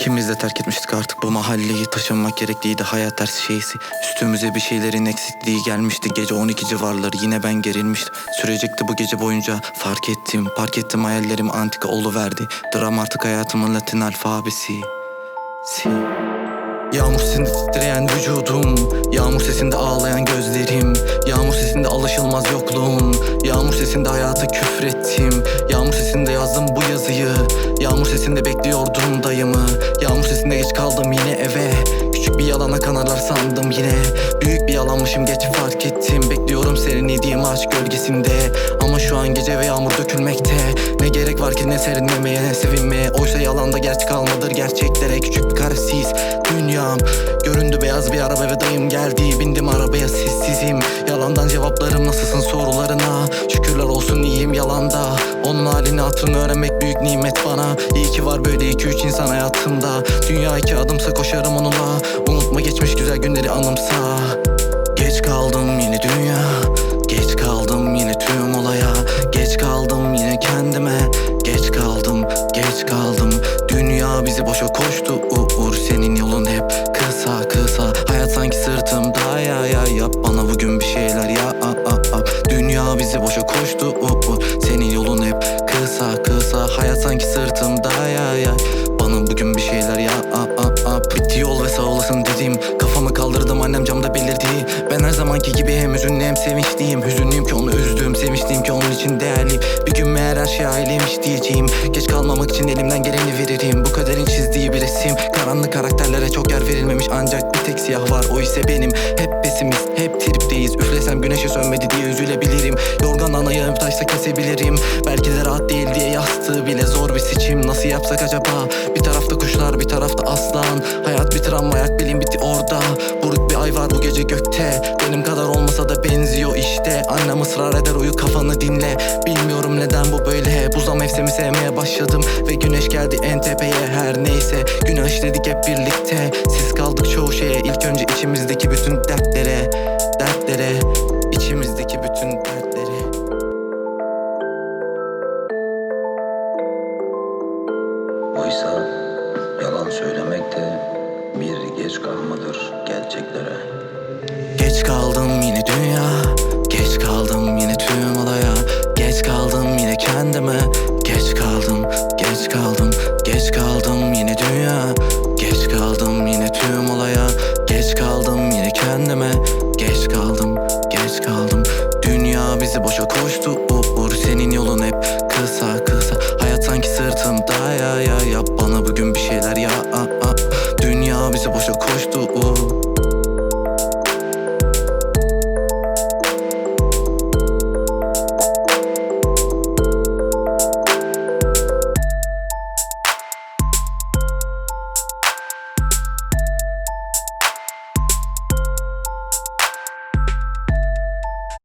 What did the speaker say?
İkimiz de terk etmiştik artık. Bu mahalleyi Taşınmak gerekliydi. Hayat ters şeysi. Üstümüze bir şeylerin eksikliği gelmişti. Gece 12 civarları yine ben gerilmiştim. Sürecekti bu gece boyunca. Fark ettim Fark ettim. Hayallerim antika oluverdi. Dram artık hayatımın latin alfabesi. Si. Yağmur sesinde titreyen vücudum. Yağmur sesinde ağlayan gözlerim. Yağmur sesinde alışılmaz yokluğum. Yağmur sesinde hayata küfrettim Kanarlar sandım yine. Büyük bir yalanmışım geç fark ettim. Bekliyorum serinlediğim ağaç gölgesinde. Ama şu an gece ve yağmur dökülmekte. Ne gerek var ki ne serinlemeye ne sevinmeye? Oysa yalanda gerçek kalmadır gerçeklere Küçük bir karesiz. Dünyam Göründü beyaz bir araba ve dayım geldi. Bindim arabaya sessizim. Yalandan cevaplarım nasılsın sorularına? Şükürler olsun iyiyim yalanda. Onun halini hatırını öğrenmek büyük nimet bana. İyi ki var böyle iki üç insan hayatımda. Dünya iki adımsa koşarım onunla Unutma geçmiş güzel günleri anımsa Geç kaldım yine dünya. Geç kaldım yine tüm olaya. Geç kaldım yine kendime. Geç kaldım, geç kaldım. Dünya bizi boşa koştu Uğur. Senin yolun hep kısa kısa. Hayat sanki sırtımda ya ya Yap bana bugün bir şeyler ya a, a, a. Dünya bizi boşa koştu Uğur. Senin yolun hep kısa kısa. Hayat sanki sırtımda ya ya. Bana bugün bir şeyler ya a, a, a. Bitti yol ve sağ olasın dedim Kafamı kaldırdım annem camda belirdi. Ben her zamanki gibi hem üzünlü hem sevinçliyim. Hüzünlüyüm ki onu üzdüm Sevinçliyim ki onun için değerliyim Bir gün meğer her şey aileymiş diyeceğim. Geç kalmamak için elimden geleni veririm. Bu kaderin çizdiği bir resim. Karanlık karakterlere çok yer verilmemiş. Ancak bir tek siyah var o ise benim. Hep pesimist hep tripteyiz. Üflesem güneşe sönmedi diye üzülebilirim. Yorgan anayağım taşsa kesebilirim. Belki de rahat değil diye yastığı bile zor bir seçim. Nasıl yapsak acaba? Bir tarafta kuşlar bir tarafta aslan orada Buruk bir ay var bu gece gökte. Benim kadar olmasa da benziyor işte. Annem ısrar eder uyu kafanı dinle. Bilmiyorum neden bu böyle. Hep Uzam mevsimi sevmeye başladım. Ve güneş geldi en tepeye. Her neyse Günah işledik hep birlikte. Siz kaldık çoğu şeye. İlk önce içimizdeki bütün dertlere Dertlere içimizdeki bütün dertlere. Oysa yalan söylemek de bir geç kalmadır gerçeklere. Geç kaldım yine posto